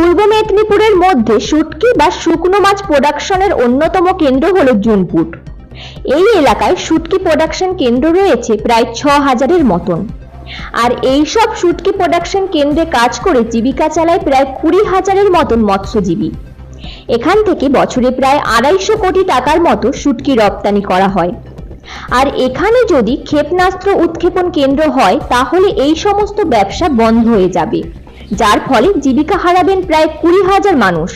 পূর্ব মেদিনীপুরের মধ্যে শুটকি বা শুকনো মাছ প্রোডাকশনের অন্যতম কেন্দ্র হল জুনপুট এই এলাকায় শুটকি প্রোডাকশন কেন্দ্র রয়েছে প্রায় ছ হাজারের মতন। আর এই সব শুটকি প্রোডাকশন কেন্দ্রে কাজ করে জীবিকা চালায় প্রায় কুড়ি হাজারের মতন মৎস্যজীবী। এখান থেকে বছরে প্রায় আড়াইশো কোটি টাকার মতো শুটকি রপ্তানি করা হয়। আর এখানে যদি ক্ষেপণাস্ত্র উৎক্ষেপণ কেন্দ্র হয়, তাহলে এই সমস্ত ব্যবসা বন্ধ হয়ে যাবে। যার ফলে জীবিকা হারাবেন প্রায় কুড়ি হাজার মানুষ।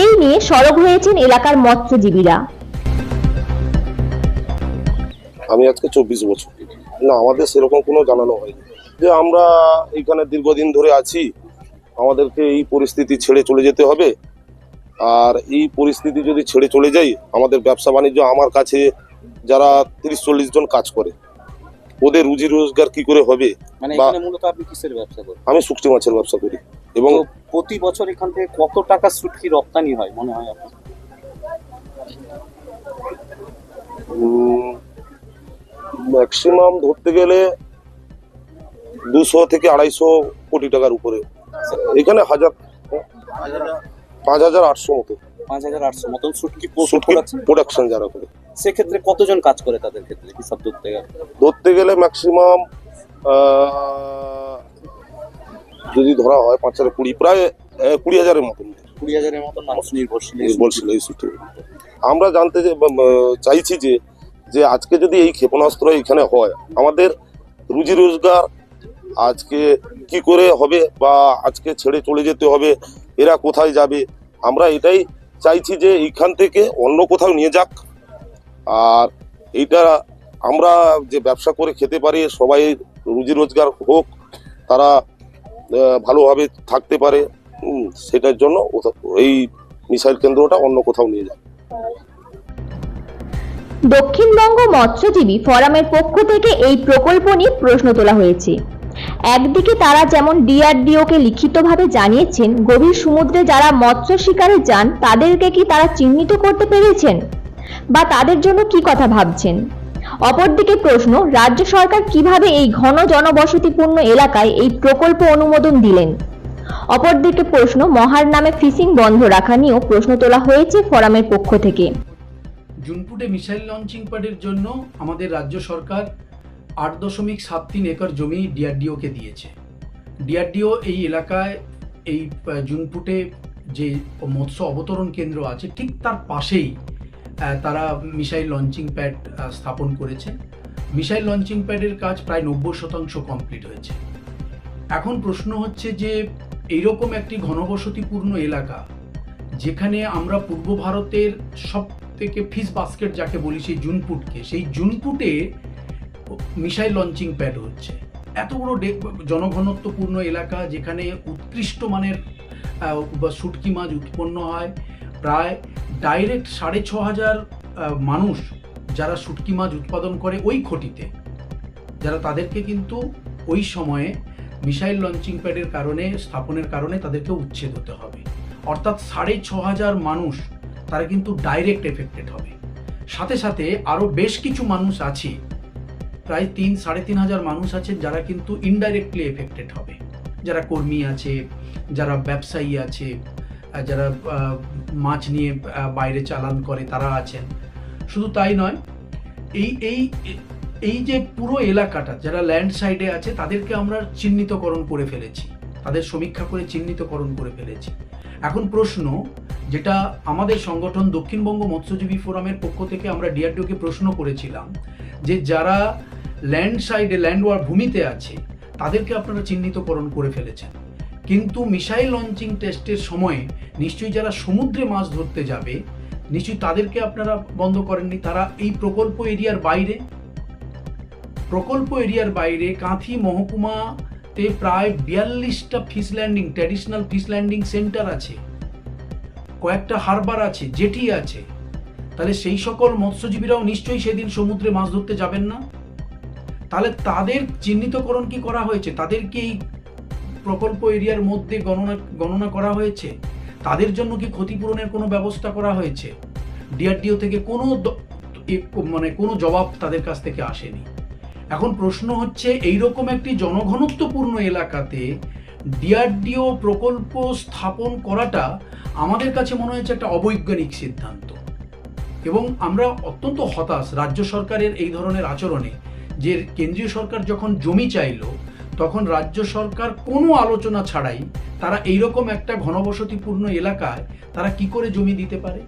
এই নিয়ে সরব হয়েছেন এলাকার মৎস্যজীবীরা। আমি আজকে চব্বিশ বছর। না, আমাদের সেরকম কোনো জানানো হয়নি। যে আমরা এইখানে দীর্ঘদিন ধরে আছি, আমাদেরকে এই পরিস্থিতি ছেড়ে চলে যেতে হবে। আর এই পরিস্থিতি যদি ছেড়ে চলে যাই, আমাদের ব্যবসা বাণিজ্য আমার কাছে যারা তিরিশ চল্লিশ জন কাজ করে ওদের রুজি রোজগার কি করে হবে? মানে এখানে মূলত আপনি কিসের ব্যবসা করেন? আমি শুকটি মাছের ব্যবসা করি। এবং প্রতি বছর এখান থেকে কত টাকা শুটকি রপ্তানি হয় মনে হয় আপনার? ম্যাক্সিমাম ধরতে গেলে দুশো থেকে আড়াইশো কোটি টাকার উপরে। এখানে হাজার পাঁচ হাজার আটশো মতো। পাঁচ হাজার আটশো মতন সুটকি শুটকি প্রোডাকশন যারা করে। সেক্ষেত্রে কতজন কাজ করে তাদের ক্ষেত্রে হিসাব ধরতে গেলে? ধরতে গেলে ম্যাক্সিমাম যদি ধরা হয় পাঁচ হাজার কুড়ি প্রায় কুড়ি হাজারের মতন। কুড়ি হাজারের মতন মানুষ নির্ভরশীল। বলছিল এই সূত্রে আমরা জানতে চাইছি যে যে আজকে যদি এই ক্ষেপণাস্ত্র এখানে হয় আমাদের রুজি রোজগার আজকে কি করে হবে বা আজকে ছেড়ে চলে যেতে হবে এরা কোথায় যাবে আমরা এটাই চাইছি যে এইখান থেকে অন্য কোথাও নিয়ে যাক। আর এইটা আমরা যে ব্যবসা করে খেতে পারি, সবাই রুজি রোজগার হোক, তারা ভালোভাবে থাকতে পারে সেটার জন্য এই মিসাইল কেন্দ্রটা অন্য কোথাও নিয়ে যায়। দক্ষিণবঙ্গ মৎস্যজীবী ফোরামের পক্ষ থেকে এই প্রকল্প নিয়ে প্রশ্ন তোলা হয়েছে। একদিকে তারা যেমন ডিআরডিওকে লিখিতভাবে জানিয়েছেন, গভীর সমুদ্রে যারা মৎস্য শিকারে যান, তাদেরকে কি তারা চিহ্নিত করতে পেরেছেন? বা তাদের জন্য কি কথা ভাবছেন? অপরদিকে প্রশ্ন, রাজ্য সরকার কীভাবে এই ঘন জনবসতিপূর্ণ এলাকায় এই প্রকল্প অনুমোদন দিলেন? অপরদিকে প্রশ্ন, মহার নামে ফিশিং বন্ধ রাখা নিয়েও প্রশ্ন তোলা হয়েছে ফোরামের পক্ষ থেকে। জুনপুটে মিসাইল লঞ্চিং প্যাডের জন্য আমাদের রাজ্য সরকার আট দশমিক সাত তিন একর জমি ডিআরডিওকে দিয়েছে। ডিআরডিও এই এলাকায় এই জুনপুটে যে মৎস্য অবতরণ কেন্দ্র আছে, ঠিক তার পাশেই তারা মিসাইল লঞ্চিং প্যাড স্থাপন করেছে। মিসাইল লঞ্চিং প্যাডের কাজ প্রায় নব্বই শতাংশ কমপ্লিট হয়েছে। এখন প্রশ্ন হচ্ছে যে, এইরকম একটি ঘনবসতিপূর্ণ এলাকা, যেখানে আমরা পূর্ব ভারতের সব থেকে ফিস বাস্কেট যাকে বলি সেই জুনপুটকে, সেই জুনপুটে মিসাইল লঞ্চিং প্যাড হচ্ছে। এত বড় জনঘনত্বপূর্ণ এলাকা যেখানে উৎকৃষ্ট মানের বা শুটকি মাছ উৎপন্ন হয়। প্রায় ডাইরেক্ট সাড়ে ছ হাজার মানুষ যারা শুটকি মাছ উৎপাদন করে ওই খটিতে, যারা তাদেরকে কিন্তু ওই সময়ে মিসাইল লঞ্চিং প্যাডের কারণে, স্থাপনের কারণে তাদেরকে উচ্ছেদ হতে হবে। অর্থাৎ সাড়ে ছ হাজার মানুষ তারা কিন্তু ডাইরেক্ট এফেক্টেড হবে। সাথে সাথে আরও বেশ কিছু মানুষ আছে, প্রায় তিন, সাড়ে তিন হাজার মানুষ আছে যারা কিন্তু ইনডাইরেক্টলি এফেক্টেড হবে। যারা কর্মী আছে, যারা ব্যবসায়ী আছে যারা মাছ নিয়ে বাইরে চালান করে, তারা আছেন। শুধু তাই নয়, এই এই এই যে পুরো এলাকাটা, যারা ল্যান্ড সাইডে আছে, তাদেরকে আমরা চিহ্নিতকরণ করে ফেলেছি। তাদের সমীক্ষা করে চিহ্নিতকরণ করে ফেলেছি। এখন প্রশ্ন, যেটা আমাদের সংগঠন দক্ষিণবঙ্গ মৎস্যজীবী ফোরামের পক্ষ থেকে আমরা ডিআরডিওকে প্রশ্ন করেছিলাম, যে যারা ল্যান্ড সাইডে ল্যান্ড ওয়ার ভূমিতে আছে, তাদেরকে আপনারা চিহ্নিতকরণ করে ফেলেছেন। কিন্তু মিসাইল লঞ্চিং টেস্টের সময়ে নিশ্চয়ই যারা সমুদ্রে মাছ ধরতে যাবে, নিশ্চয়ই তাদেরকে আপনারা বন্ধ করেননি? তারা এই প্রকল্প এরিয়ার বাইরে, প্রকল্প এরিয়ার বাইরে কাঁথি মহকুমাতে প্রায় বিয়াল্লিশটা fish landing traditional fish landing centre আছে, কয়েকটা হারবার আছে জেটি আছে। তাহলে সেই সকল মৎস্যজীবীরাও নিশ্চয়ই সেদিন সমুদ্রে মাছ ধরতে যাবেন না? তাহলে তাদের চিহ্নিতকরণ কি করা হয়েছে? তাদেরকে এই প্রকল্প এরিয়ার মধ্যে গণনা গণনা করা হয়েছে। তাদের জন্য কি ক্ষতিপূরণের কোনো ব্যবস্থা করা হয়েছে? ডিআরডিও থেকে কোনো মানে কোনো জবাব তাদের কাছ থেকে আসেনি। এখন প্রশ্ন হচ্ছে, এইরকম একটি জনঘনত্বপূর্ণ এলাকাতে ডিআরডিও প্রকল্প স্থাপন করাটা আমাদের কাছে মনে হয়েছে একটা অবৈজ্ঞানিক সিদ্ধান্ত। এবং আমরা অত্যন্ত হতাশ রাজ্য সরকারের এই ধরনের আচরণে, যে কেন্দ্রীয় সরকার যখন জমি চাইলো তখন রাজ্য সরকার কোনো আলোচনা ছাড়াই তারা এইরকম একটা ঘনবসতিপূর্ণ এলাকায় তারা কি করে জমি দিতে পারে?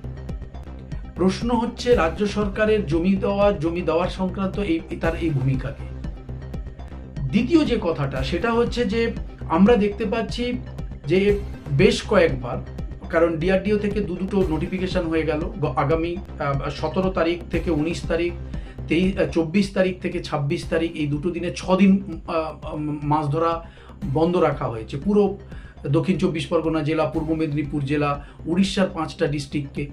প্রশ্ন হচ্ছে, রাজ্য সরকারের জমি দেওয়া, জমি দেওয়ার সংক্রান্ত এই, তার এই ভূমিকাকে। দ্বিতীয় যে কথাটা, সেটা হচ্ছে যে আমরা দেখতে পাচ্ছি যে বেশ কয়েকবার, কারণ ডিআরডিও থেকে দু দুটো নোটিফিকেশন হয়ে গেল আগামী সতেরো তারিখ থেকে উনিশ তারিখ তেইশ চব্বিশ তারিখ থেকে ছাব্বিশ তারিখ এই দুটো দিনে ছ দিন মাছ ধরা বন্ধ রাখা হয়েছে। পুরো দক্ষিণ চব্বিশ পরগনা জেলা, পূর্ব মেদিনীপুর জেলা, উড়িষ্যার পাঁচটা ডিস্ট্রিক্টকে।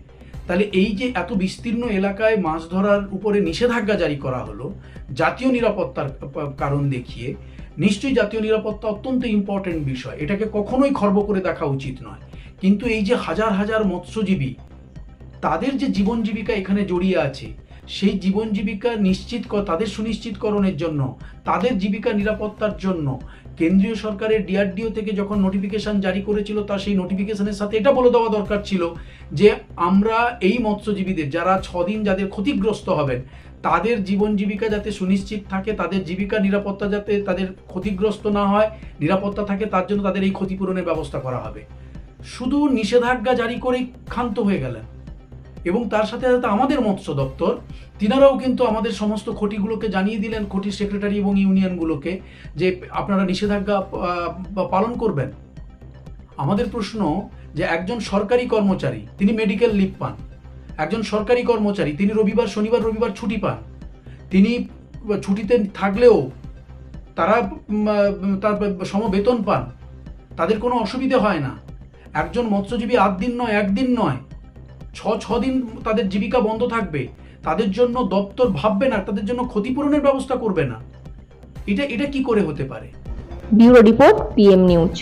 তাহলে এই যে এত বিস্তীর্ণ এলাকায় মাছ ধরার উপরে নিষেধাজ্ঞা জারি করা হলো, জাতীয় নিরাপত্তার কারণ দেখিয়ে, নিশ্চয়ই জাতীয় নিরাপত্তা অত্যন্ত ইম্পর্টেন্ট বিষয়। এটাকে কখনোই খর্ব করে দেখা উচিত নয়। কিন্তু এই যে হাজার হাজার মৎস্যজীবী, তাদের যে জীবন জীবিকা এখানে জড়িয়ে আছে সেই জীবন জীবিকা নিশ্চিত তাদের সুনিশ্চিতকরণের জন্য, তাদের জীবিকা নিরাপত্তার জন্য। কেন্দ্রীয় সরকারের ডিআরডিও থেকে যখন নোটিফিকেশন জারি করেছিল তা সেই নোটিফিকেশনের সাথে এটা বলে দেওয়া দরকার ছিল যে, আমরা এই মৎস্যজীবীদের, যারা ছদিন যাদের ক্ষতিগ্রস্ত হবেন, তাদের জীবন জীবিকা যাতে সুনিশ্চিত থাকে, তাদের জীবিকা নিরাপত্তা যাতে তাদের ক্ষতিগ্রস্ত না হয়, নিরাপত্তা থাকে, তার জন্য তাদের এই ক্ষতিপূরণের ব্যবস্থা করা হবে। শুধু নিষেধাজ্ঞা জারি করেই ক্ষান্ত হয়ে গেলেন। এবং তার সাথে সাথে আমাদের মৎস্য দপ্তর, তিনারাও কিন্তু আমাদের সমস্ত খটিগুলোকে জানিয়ে দিলেন ক্ষতির সেক্রেটারি এবং ইউনিয়নগুলোকে, যে আপনারা নিষেধাজ্ঞা পালন করবেন। আমাদের প্রশ্ন যে একজন সরকারি কর্মচারী, তিনি মেডিকেল লিভ পান। একজন সরকারি কর্মচারী, তিনি রবিবার, শনিবার, রবিবার ছুটি পান। তিনি ছুটিতে থাকলেও তারা তার সম বেতন পান। তাদের কোনো অসুবিধে হয় না। একজন মৎস্যজীবী আট দিন নয়, একদিন নয় ছ ছ দিন তাদের জীবিকা বন্ধ থাকবে, তাদের জন্য দপ্তর ভাববে না, তাদের জন্য ক্ষতিপূরণের ব্যবস্থা করবে না। এটা এটা কি করে হতে পারে? Bureau report, PM news.